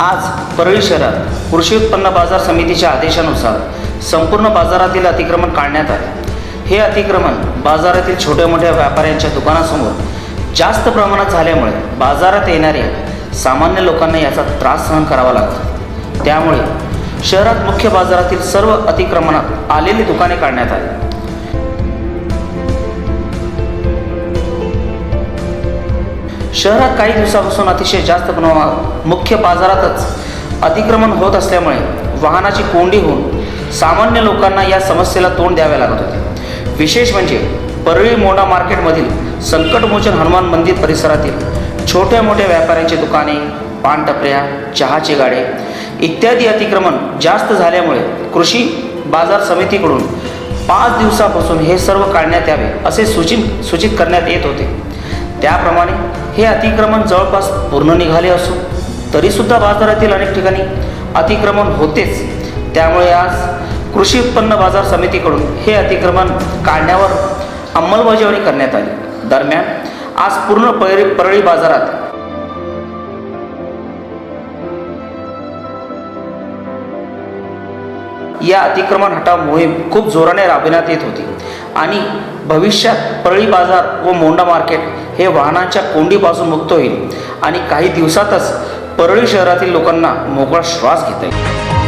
आज परळी शहरात कृषी उत्पन्न बाजार समितीच्या आदेशानुसार संपूर्ण बाजारातील अतिक्रमण काढण्यात आले. हे अतिक्रमण बाजारातील छोट्या मोठ्या व्यापाऱ्यांच्या दुकानासमोर जास्त प्रमाणात झाल्यामुळे बाजारात येणाऱ्या सामान्य लोकांना याचा त्रास सहन करावा लागतो. त्यामुळे शहरात मुख्य बाजारातील सर्व अतिक्रमणात आलेली दुकाने काढण्यात आली. शहरात काही दिवसापासून अतिशय जास्त प्रमाणात मुख्य बाजारातच अतिक्रमण होत असल्यामुळे वाहनाची कोंडी होऊन सामान्य लोकांना या समस्येला तोंड द्यावे लागत होते. विशेष म्हणजे परळी मोंडा मार्केटमधील संकटमोचन हनुमान मंदिर परिसरातील छोट्या मोठ्या व्यापाऱ्यांची दुकाने पानटपऱ्या चहाचे गाडे इत्यादी अतिक्रमण जास्त झाल्यामुळे कृषी बाजार समितीकडून पाच दिवसापासून हे सर्व काढण्यात यावे असे सूचित सूचित करण्यात येत होते. त्याप्रमाणे हे अतिक्रमण जवळपास पूर्ण निघाले असून तरीसुद्धा बाजारातील अनेक ठिकाणी अतिक्रमण होतेच. त्यामुळे आज कृषी उत्पन्न बाजार समितीकडून हे अतिक्रमण काढण्यावर अंमलबजावणी करण्यात आली. दरम्यान आज पूर्ण परळी परळी बाजारात या अतिक्रमण हटाव मोहीम खूप जोराने राबविण्यात येत होती. आणि भविष्यात परळी बाजार व मोंडा मार्केट हे वाहनांच्या कोंडीपासून मुक्त होईल आणि काही दिवसातच परळी शहरातील लोकांना मोकळा श्वास घेता येईल.